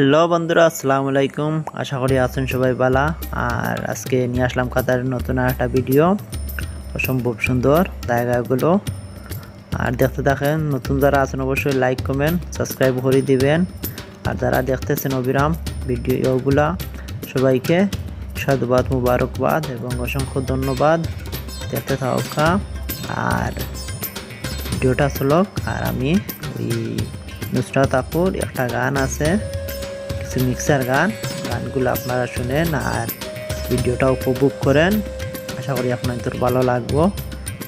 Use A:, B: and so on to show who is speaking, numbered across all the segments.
A: Hello বন্ধুরা, আসসালামু আলাইকুম। আশা করি আছেন সবাই বালা আর আজকে নিয়ে আসলাম কাতারের নতুন একটা ভিডিও। অসম্ভব সুন্দর জায়গাগুলো। আর দেখতে থাকেন, নতুন যারা আছেন অবশ্যই লাইক কমেন্ট সাবস্ক্রাইব করে দিবেন। আর যারা দেখতেছেন অবিরাম ভিডিওগুলা, সবাইকে সাধুবাদ, মুবারকবাদ এবং অসংখ্য ধন্যবাদ। দেখতে থাকা আর ভিডিওটা চলক আর আমি ওই নুসরাত আপুর একটা গান আছে। কিছু মিক্সার গান। গানগুলো আপনারা শুনেন আর ভিডিওটা উপভোগ করেন। আশা করি আপনাদের ভালো লাগবো।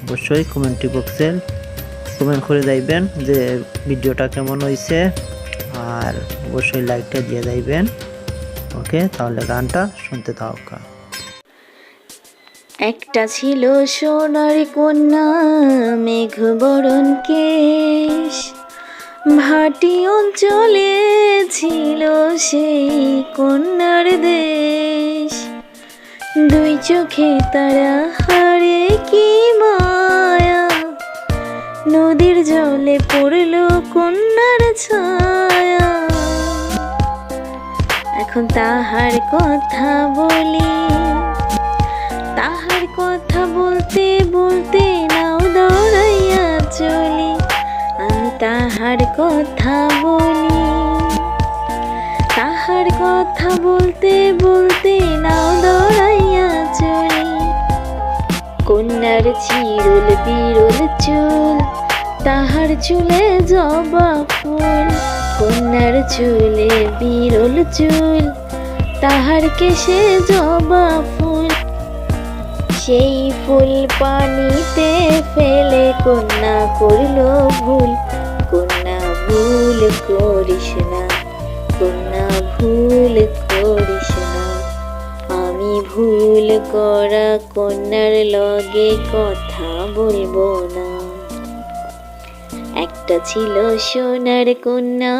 A: অবশ্যই কমেন্ট্রি বক্সে কমেন্ট করে যাইবেন যে ভিডিওটা কেমন হয়েছে আর অবশ্যই লাইকটা দিয়ে যাইবেন। ওকে, তাহলে গানটা শুনতে থাকা
B: একটা ছিল সোনার কন্যা মেঘ বরণ কেশ। ভাটি অঞ্চলে ছিল সেই কন্যার দেশ। দুই চোখে তারা হারে কি মায়া। নদীর জলে পড়ল কন্যার ছায়া। এখন তাহার কথা বলি। তাহার কথা বলতে বলতে নাও দৌড়াইয়া চলি। তাহার কথা বলি। তাহার কথা বলতে বলতে নাও দৌড়াইয়া চলি। কন্যার চিরুল বিরুল চুল, তাহার চুলে জবা ফুল। কন্যার চুলে বিরল চুল, তাহার কেশে জবা ফুল। সেই ফুল পানিতে ফেলে কন্যা করল ভুল। ভুল করিস না কন্যা ভুল করিস না। আমি ভুল করা কন্যার লগে কথা বলব না। একটা ছিল সোনার কন্যা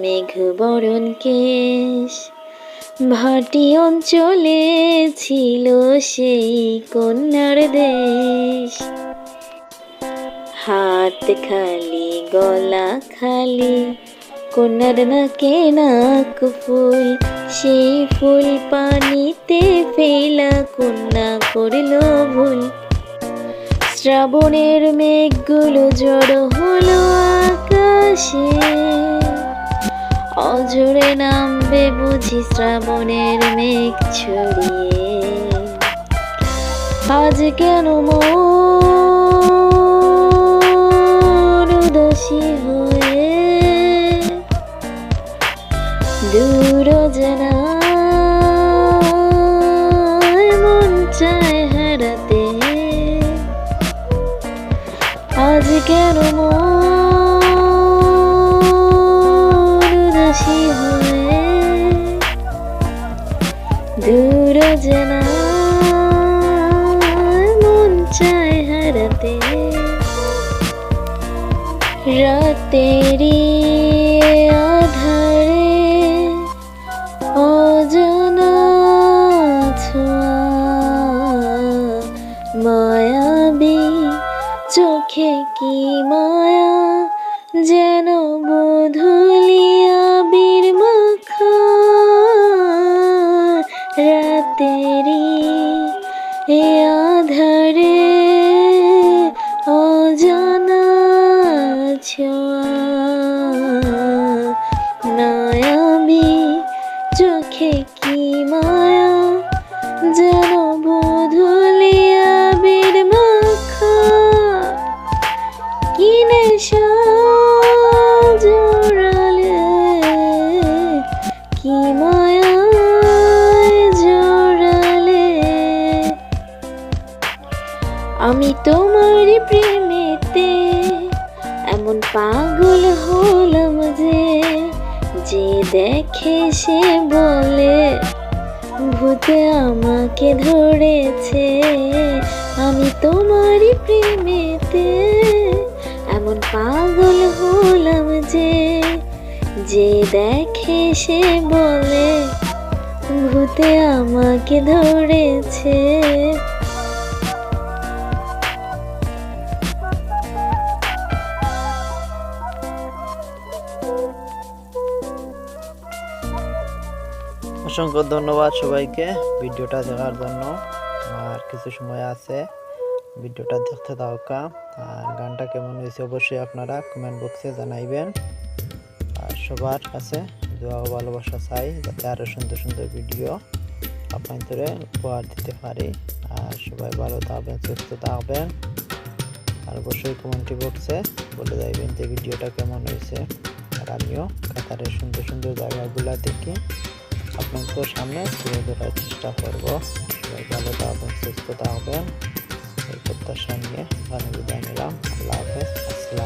B: মেঘ বরণ কেশ। ভাটি অঞ্চলে ছিল সেই কন্যার দেশ। হাত খালি গলা খালি কন্যার নাকে নাক ফুল, সেই ফুল পানিতে ফেলা কন্যা করল ভুল। শ্রাবণের মেঘগুলো জড়ো হলো আকাশে। অজরে নামবে বুঝি শ্রাবণের মেঘ ছড়িয়ে। আজ কেন মন উদাসী হয়ে রাতেরি আধারে অজানা ছোঁয়া। মায়াবী চোখে কি মায়া যেন বধুলিয়া বীর মাখা রাতেরি এ চোখে কি মায়া? যেন বধুলিয়া বীর মাখা। কিনে জোড়ালে? কি মায়ায় জোড়ালে? আমি তোমার প্রেমেতে এমন পাগল হলাম যে যে দেখে সে বলে, ভূতে আমাকে ধরেছে, আমি তোমারই প্রেমেতে এমন পাগল হলাম যে যে দেখে সে বলে, ভূতে আমাকে ধরেছে
A: অসংখ্য ধন্যবাদ সবাইকে ভিডিওটা দেখার জন্য। আর কিছু সময় আছে, ভিডিওটা দেখতে থাকা। আর গানটা কেমন হয়েছে অবশ্যই আপনারা কমেন্ট বক্সে জানাইবেন। আর সবার কাছে দোয়া ভালোবাসা চাই, যাতে আরও সুন্দর সুন্দর ভিডিও আপনাদের উপহার দিতে পারি। আর সবাই ভালো থাকবেন, সুস্থ থাকবেন। আর অবশ্যই কমেন্ট বক্সে বলে যাইবেন যে ভিডিওটা কেমন হয়েছে। আর আমিও কাতারের সুন্দর সুন্দর জায়গাগুলো দেখি। আপনাদের সামনে তুলে ধরার চেষ্টা করব। ভালো থাকবেন সুস্থ থাকবেন এই প্রত্যাশা নিয়ে গানে বিদায় নিলাম আল্লাহ হাফেজ। আসসালামু